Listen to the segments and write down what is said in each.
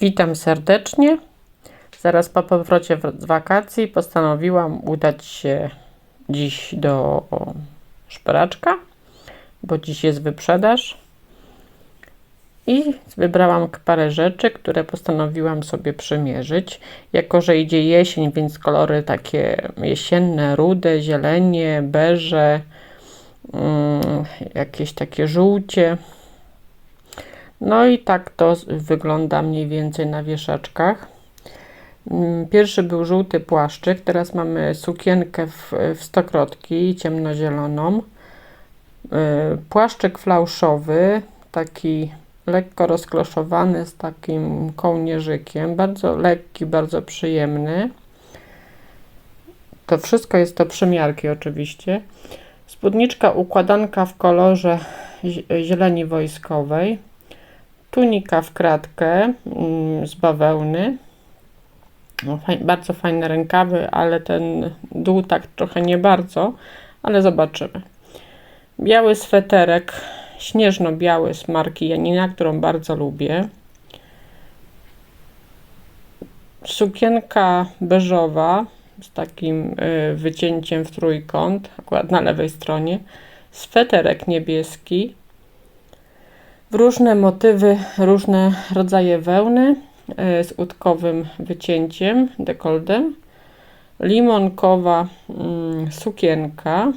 Witam serdecznie. Zaraz po powrocie z wakacji postanowiłam udać się dziś do szperaczka, bo dziś jest wyprzedaż. I wybrałam parę rzeczy, które postanowiłam sobie przymierzyć. Jako, że idzie jesień, więc kolory takie jesienne, rude, zielenie, beże, mm, jakieś takie żółcie. No i tak to wygląda mniej więcej na wieszaczkach. Mm, pierwszy był żółty płaszczyk, teraz mamy sukienkę w, w stokrotki ciemnozieloną. Y, płaszczyk flauszowy, taki lekko rozkloszowany z takim kołnierzykiem, bardzo lekki, bardzo przyjemny. To wszystko jest to przymiarki oczywiście. Spódniczka układanka w kolorze zieleni wojskowej. Tunika w kratkę mm, z bawełny. No, bardzo fajne rękawy, ale ten dół tak trochę nie bardzo, ale zobaczymy. Biały sweterek, śnieżno-biały z marki Janina, którą bardzo lubię. Sukienka beżowa z takim y, wycięciem w trójkąt, akurat na lewej stronie. Sweterek niebieski różne motywy, różne rodzaje wełny e, z utkowym wycięciem, dekoldem. Limonkowa mm, sukienka,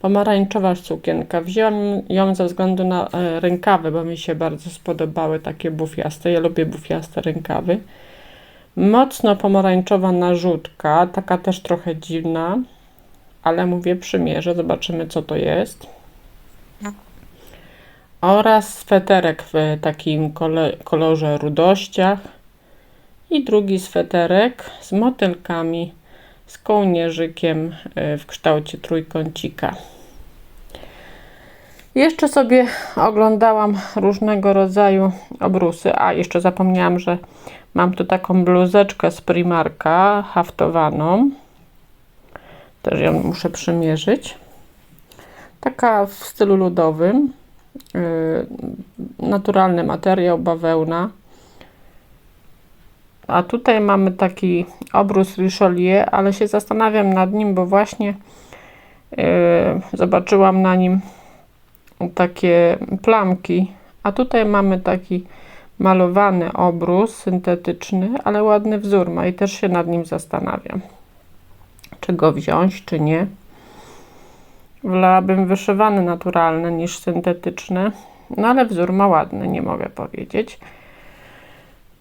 pomarańczowa sukienka. Wzięłam ją ze względu na e, rękawy, bo mi się bardzo spodobały takie bufiaste. Ja lubię bufiaste rękawy. Mocno pomarańczowa narzutka, taka też trochę dziwna, ale mówię przymierzę, zobaczymy co to jest oraz sweterek w takim kolorze rudościach i drugi sweterek z motylkami z kołnierzykiem e, w kształcie trójkącika. Jeszcze sobie oglądałam różnego rodzaju obrusy. A, jeszcze zapomniałam, że mam tu taką bluzeczkę z Primarka haftowaną. Też ją muszę przymierzyć. Taka w stylu ludowym. Y, naturalny materiał, bawełna. A tutaj mamy taki obrus Richelieu, ale się zastanawiam nad nim, bo właśnie yy, zobaczyłam na nim takie plamki. A tutaj mamy taki malowany obrus syntetyczny, ale ładny wzór ma i też się nad nim zastanawiam, czy go wziąć, czy nie. Wolałabym wyszywany naturalny niż syntetyczny, no ale wzór ma ładny, nie mogę powiedzieć.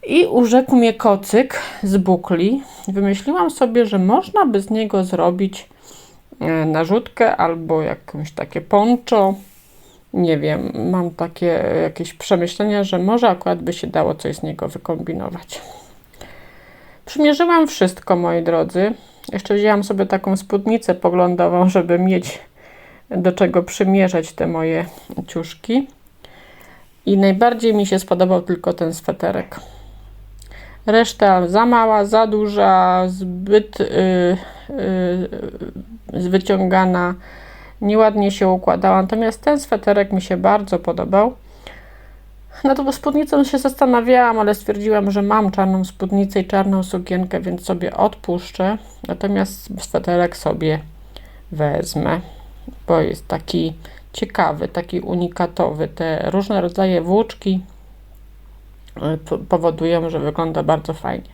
I urzekł mnie kocyk z bukli. Wymyśliłam sobie, że można by z niego zrobić e, narzutkę albo jakąś takie poncho. Nie wiem, mam takie jakieś przemyślenia, że może akurat by się dało coś z niego wykombinować. Przymierzyłam wszystko, moi drodzy. Jeszcze wzięłam sobie taką spódnicę poglądową, żeby mieć do czego przymierzać te moje ciuszki. I najbardziej mi się spodobał tylko ten sweterek. Reszta za mała, za duża, zbyt yy, yy, wyciągana, nieładnie się układała. Natomiast ten sweterek mi się bardzo podobał. No to spódnicą się zastanawiałam, ale stwierdziłam, że mam czarną spódnicę i czarną sukienkę, więc sobie odpuszczę. Natomiast sweterek sobie wezmę bo jest taki ciekawy, taki unikatowy. Te różne rodzaje włóczki y, powodują, że wygląda bardzo fajnie.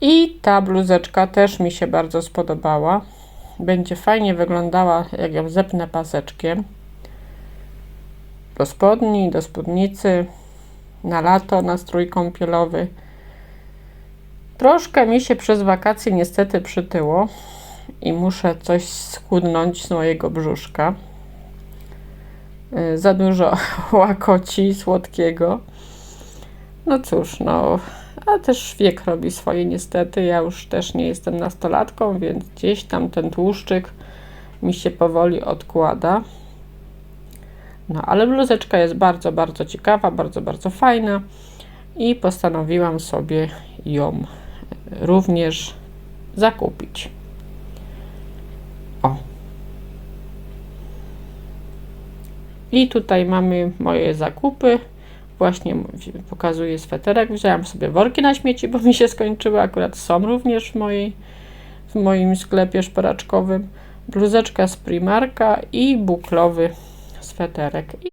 I ta bluzeczka też mi się bardzo spodobała. Będzie fajnie wyglądała, jak ją zepnę paseczkiem. Do spodni, do spódnicy, na lato, na strój kąpielowy. Troszkę mi się przez wakacje niestety przytyło, i muszę coś schudnąć z mojego brzuszka. Y, za dużo łakoci słodkiego. No cóż, no, a też wiek robi swoje niestety. Ja już też nie jestem nastolatką, więc gdzieś tam ten tłuszczyk mi się powoli odkłada. No, ale bluzeczka jest bardzo, bardzo ciekawa, bardzo, bardzo fajna i postanowiłam sobie ją również zakupić. I tutaj mamy moje zakupy. Właśnie pokazuję sweterek. Wzięłam sobie worki na śmieci, bo mi się skończyły. Akurat są również w, mojej, w moim sklepie szperaczkowym. Bluzeczka z Primarka i buklowy sweterek.